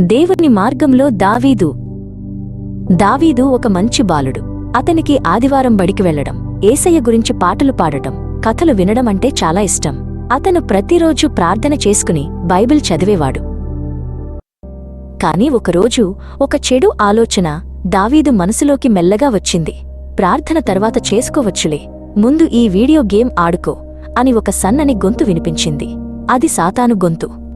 దేవుని మార్గంలో దావీదు. దావీదు ఒక మంచి బాలుడు. అతనికి ఆదివారం బడికి వెళ్ళడం ఏసయ్య గురించి పాటలు పాడటం కథలు వినడం అంటే చాలా ఇష్టం. అతను ప్రతిరోజు ప్రార్థన చేసుకుని బైబిల్ చదివేవాడు. కాని ఒకరోజు ఒక చెడు ఆలోచన దావీదు మనసులోకి మెల్లగా వచ్చింది. ప్రార్థన తర్వాత చేసుకోవచ్చులే ముందు ఈ వీడియో గేమ్ ఆడుకో అని ఒక సన్నని గొంతు వినిపించింది. అది సాతాను గొంతు.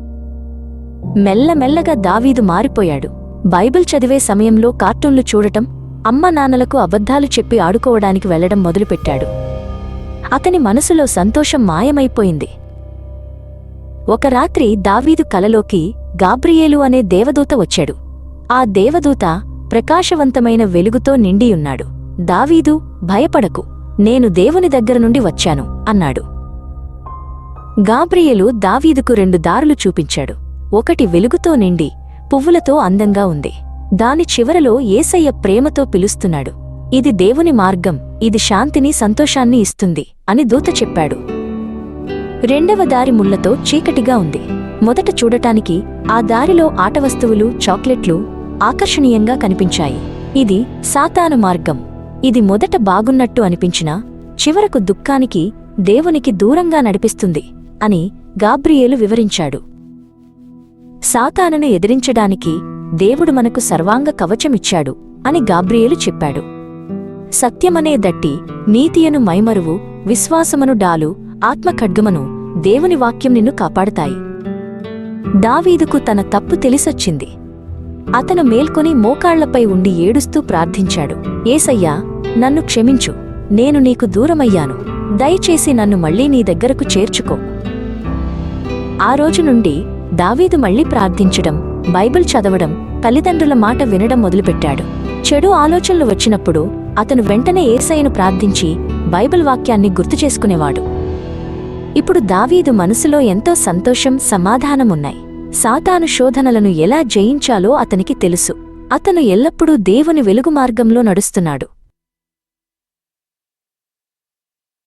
మెల్లమెల్లగా దావీదు మారిపోయాడు. బైబిల్ చదివే సమయంలో కార్టూన్లు చూడటం అమ్మ నాన్నలకు అబద్ధాలు చెప్పి ఆడుకోవడానికి వెళ్ళడం మొదలుపెట్టాడు. అతని మనసులో సంతోషం మాయమైపోయింది. ఒక రాత్రి దావీదు కలలోకి గాబ్రియేలు అనే దేవదూత వచ్చాడు. ఆ దేవదూత ప్రకాశవంతమైన వెలుగుతో నిండియున్నాడు. దావీదు భయపడకు. నేను దేవుని దగ్గర నుండి వచ్చాను అన్నాడు. గాబ్రియేలు దావీదుకు రెండు దారులు చూపించాడు. ఒకటి వెలుగుతో నిండి పువ్వులతో అందంగా ఉంది. దాని చివరలో ఏసయ్య ప్రేమతో పిలుస్తున్నాడు. ఇది దేవుని మార్గం ఇది శాంతిని సంతోషాన్ని ఇస్తుంది అని దూత చెప్పాడు. రెండవ దారి ముళ్ళతో చీకటిగా ఉంది. మొదట చూడటానికి ఆ దారిలో ఆటవస్తువులు చాక్లెట్లు ఆకర్షణీయంగా కనిపించాయి. ఇది సాతాను మార్గం. ఇది మొదట బాగున్నట్టు అనిపించినా చివరకు దుఃఖానికి దేవునికి దూరంగా నడిపిస్తుంది అని గాబ్రియేలు వివరించాడు. సాతానను ఎదిరించడానికి దేవుడు మనకు సర్వాంగ కవచమిచ్చాడు అని గాబ్రియేలు చెప్పాడు. సత్యమనే దట్టి నీతియను మైమరువు విశ్వాసమను డాలు ఆత్మఖడ్గమను దేవుని వాక్యం నిన్ను కాపాడతాయి. దావీదుకు తన తప్పు తెలిసొచ్చింది. అతను మేల్కొని మోకాళ్ళపై ఉండి ఏడుస్తూ ప్రార్థించాడు. ఏసయ్యా నన్ను క్షమించు నేను నీకు దూరమయ్యాను. దయచేసి నన్ను మళ్ళీ నీ దగ్గరకు చేర్చుకో. ఆ రోజు నుండి దావీదు మళ్ళీ ప్రార్థించడం బైబిల్ చదవడం తల్లిదండ్రుల మాట వినడం మొదలుపెట్టాడు. చెడు ఆలోచనలు వచ్చినప్పుడు అతను వెంటనే ఏసయ్యను ప్రార్థించి బైబిల్ వాక్యాన్ని గుర్తు చేసుకునేవాడు. ఇప్పుడు దావీదు మనసులో ఎంతో సంతోషం సమాధానమున్నాయి సాతాను శోధనలను ఎలా జయించాలో అతనికి తెలుసు. అతను ఎల్లప్పుడూ దేవుని వెలుగు మార్గంలో నడుస్తున్నాడు.